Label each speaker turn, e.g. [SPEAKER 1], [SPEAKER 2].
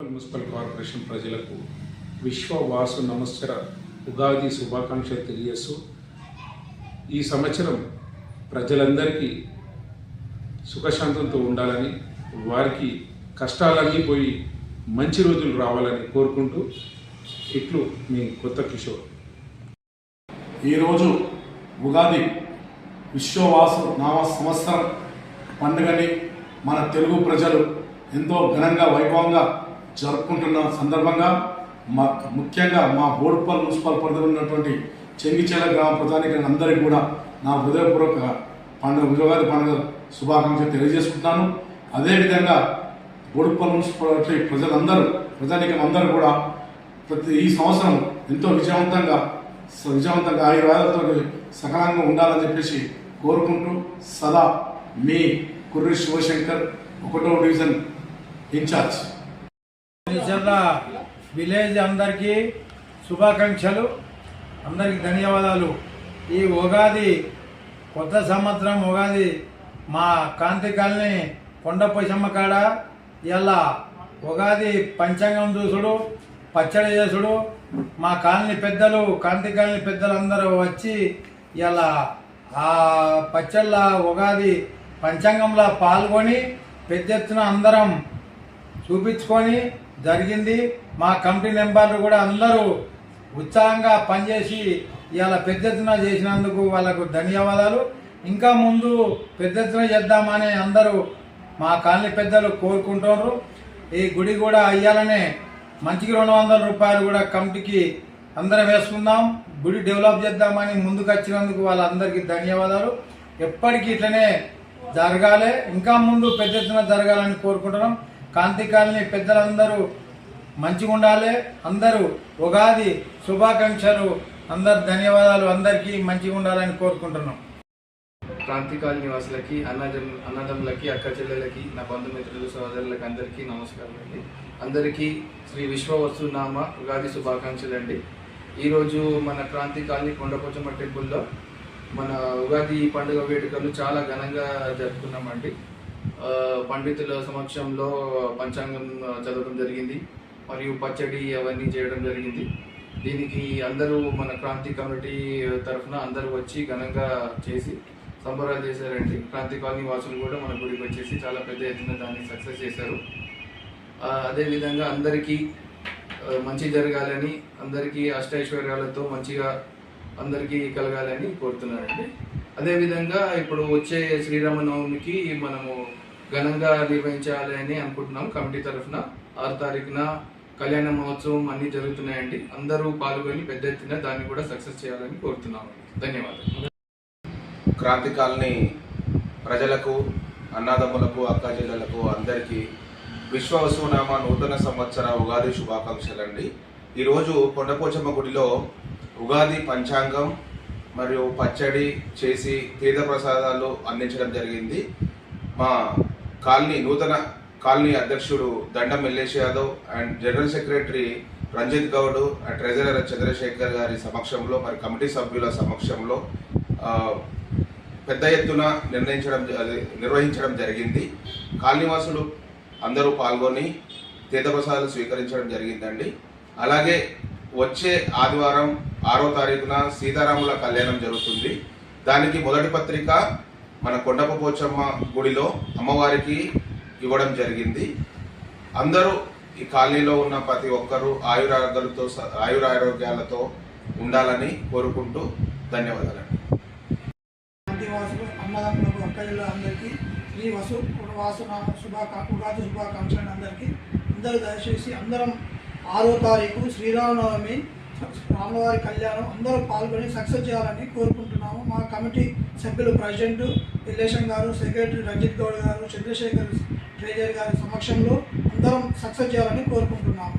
[SPEAKER 1] Municipal corporation ప్రజలకు విశ్వవాసు నమస్కర ఉగాది శుభాకాంక్షలు తెలియజేస్తూ ఈ సంవత్సరం ప్రజలందరికీ సుఖశాంతంతో ఉండాలని వారికి కష్టాలన్నీ పోయి మంచి రోజులు రావాలని కోరుకుంటూ ఇట్లు మీ కొత్త కిషోర్.
[SPEAKER 2] ఈరోజు ఉగాది విశ్వవాసు నామ సంవత్సరం పండుగని మన తెలుగు ప్రజలు ఎంతో ఘనంగా వైభవంగా జరుపుకుంటున్న సందర్భంగా మా ముఖ్యంగా మా బోడుపల్ మున్సిపల్ పరిధిలో ఉన్నటువంటి చెంగిచెల గ్రామ ప్రజానికి అందరికీ కూడా నా హృదయపూర్వక పండుగ ఉగాది పండుగ శుభాకాంక్షలు తెలియజేసుకుంటాను. అదేవిధంగా బోడుపల్ మున్సిపాలిటీ ప్రజలందరూ ప్రజానికం అందరూ కూడా ప్రతి ఈ సంవత్సరం ఎంతో విజయవంతంగా విజయవంతంగా ఆయుర్వేదంతో సకలంగా ఉండాలని చెప్పేసి కోరుకుంటూ సదా మీ కుర్రి శివశంకర్ ఒకటో డివిజన్ ఇన్ఛార్జ్.
[SPEAKER 3] నిజంగా విలేజ్ అందరికీ శుభాకాంక్షలు అందరికీ ధన్యవాదాలు. ఈ ఉగాది కొత్త సంవత్సరం ఉగాది మా కాంతి కాలనీ కొండపోషమ్మ కాడ ఇలా ఉగాది పంచాంగం చూసుడు పచ్చడి చేసుడు. మా కాలనీ పెద్దలు కాంతి కాలనీ పెద్దలు అందరూ వచ్చి ఇలా ఆ పచ్చళ్ళ ఉగాది పంచాంగంలో పాల్గొని పెద్ద ఎత్తున అందరం చూపించుకొని జరిగింది. మా కమిటీ మెంబర్లు కూడా అందరూ ఉత్సాహంగా పనిచేసి ఇవాళ పెద్ద ఎత్తున చేసినందుకు వాళ్ళకు ధన్యవాదాలు. ఇంకా ముందు పెద్ద ఎత్తున చేద్దామని అందరూ మా కాలనీ పెద్దలు కోరుకుంటున్నారు. ఈ గుడి కూడా అయ్యాలనే మంచికి రెండు వందల రూపాయలు కూడా కమిటీకి అందరం వేసుకుందాం. గుడి డెవలప్ చేద్దామని ముందుకు వచ్చినందుకు వాళ్ళందరికీ ధన్యవాదాలు. ఎప్పటికీ ఇట్లనే జరగాలి. ఇంకా ముందు పెద్ద ఎత్తున జరగాలని కోరుకుంటున్నాం. కాంతి కాలనీ పెద్దలందరూ మంచిగా ఉండాలి. అందరూ ఉగాది శుభాకాంక్షలు. అందరు ధన్యవాదాలు. అందరికీ మంచిగా ఉండాలని కోరుకుంటున్నాం.
[SPEAKER 4] క్రాంతికాల నివాసులకి అన్నదం అన్నదమ్ములకి అక్క చెల్లెలకి నా బంధుమిత్రులు సోదరులకి అందరికీ నమస్కారం అండి. అందరికీ శ్రీ విశ్వవస్తునామ ఉగాది శుభాకాంక్షలు అండి. ఈరోజు మన క్రాంతి కాలనీ కొండపోచమ్మ టెంపుల్లో మన ఉగాది పండుగ వేడుకలు చాలా ఘనంగా జరుపుకున్నామండి. పండితుల సమక్షంలో పంచాంగం చదవడం జరిగింది మరియు పచ్చడి అవన్నీ చేయడం జరిగింది. దీనికి అందరూ మన క్రాంతి కమిటీ తరఫున అందరూ వచ్చి ఘనంగా చేసి సంబరాలు చేశారండి. క్రాంతి కాలనీ వాసులు కూడా మన గుడికి వచ్చేసి చాలా పెద్ద ఎత్తున దాన్ని సక్సెస్ చేశారు. అదేవిధంగా అందరికీ మంచి జరగాలని అందరికీ అష్టైశ్వర్యాలతో మంచిగా అందరికీ కలగాలని కోరుతున్నానండి. అదేవిధంగా ఇప్పుడు వచ్చే శ్రీరామనవమికి మనము ఘనంగా నిర్వహించాలని అనుకుంటున్నాం. కమిటీ తరఫున ఆరు తారీఖున కళ్యాణ మహోత్సవం అన్నీ జరుగుతున్నాయండి. అందరూ పాల్గొని పెద్ద ఎత్తున దాన్ని కూడా సక్సెస్ చేయాలని కోరుతున్నాము ధన్యవాదాలు.
[SPEAKER 5] క్రాంతి కాలనీ ప్రజలకు అన్నదమ్ములకు అక్కాజిల్లలకు అందరికీ విశ్వవసునామ నూతన సంవత్సర ఉగాది శుభాకాంక్షలండి. ఈరోజు కొండపోచమ్మ గుడిలో ఉగాది పంచాంగం మరియు పచ్చడి చేసి తీర్థ ప్రసాదాలు అందించడం జరిగింది. మా కాలనీ నూతన కాలనీ అధ్యక్షుడు Dandam Ellesh Yadav and general secretary Ranjith Goud and treasurer Chandrasekhar గారి సమక్షంలో మరి కమిటీ సభ్యుల సమక్షంలో పెద్ద ఎత్తున నిర్ణయించడం నిర్వహించడం జరిగింది. కాలనీవాసులు అందరూ పాల్గొని తీర్థప్రసాదాలు స్వీకరించడం జరిగిందండి. అలాగే వచ్చే ఆదివారం ఆరో తారీఖున సీతారాముల కళ్యాణం జరుగుతుంది. దానికి మొదటి పత్రిక మన కొండప పోచమ్మ గుడిలో అమ్మవారికి ఇవ్వడం జరిగింది. అందరూ ఈ కాలనీలో ఉన్న ప్రతి ఒక్కరూ ఆయురారోగ్యాలతో ఆయురారోగ్యాలతో ఉండాలని కోరుకుంటూ ధన్యవాదాలండి.
[SPEAKER 6] అన్నదమ్ములకు అక్కయ్యలు అందరికీ శ్రీ వసు వాసన శుభాకా ఉగాది శుభాకాంక్షలు అందరికీ అందరూ దయచేసి అందరం ఆరో తారీఖు శ్రీరామనవమి రాములవారి కళ్యాణం అందరూ పాల్గొని సక్సెస్ చేయాలని కోరుకుంటున్నాము. మా కమిటీ సభ్యులు ప్రెసిడెంట్ రిలేషన్ గారు సెక్రటరీ రంజిత్ గౌడ్ గారు చంద్రశేఖర్ ట్రేజర్ గారి సమక్షంలో అందరం సక్సెస్ చేయాలని కోరుకుంటున్నాము.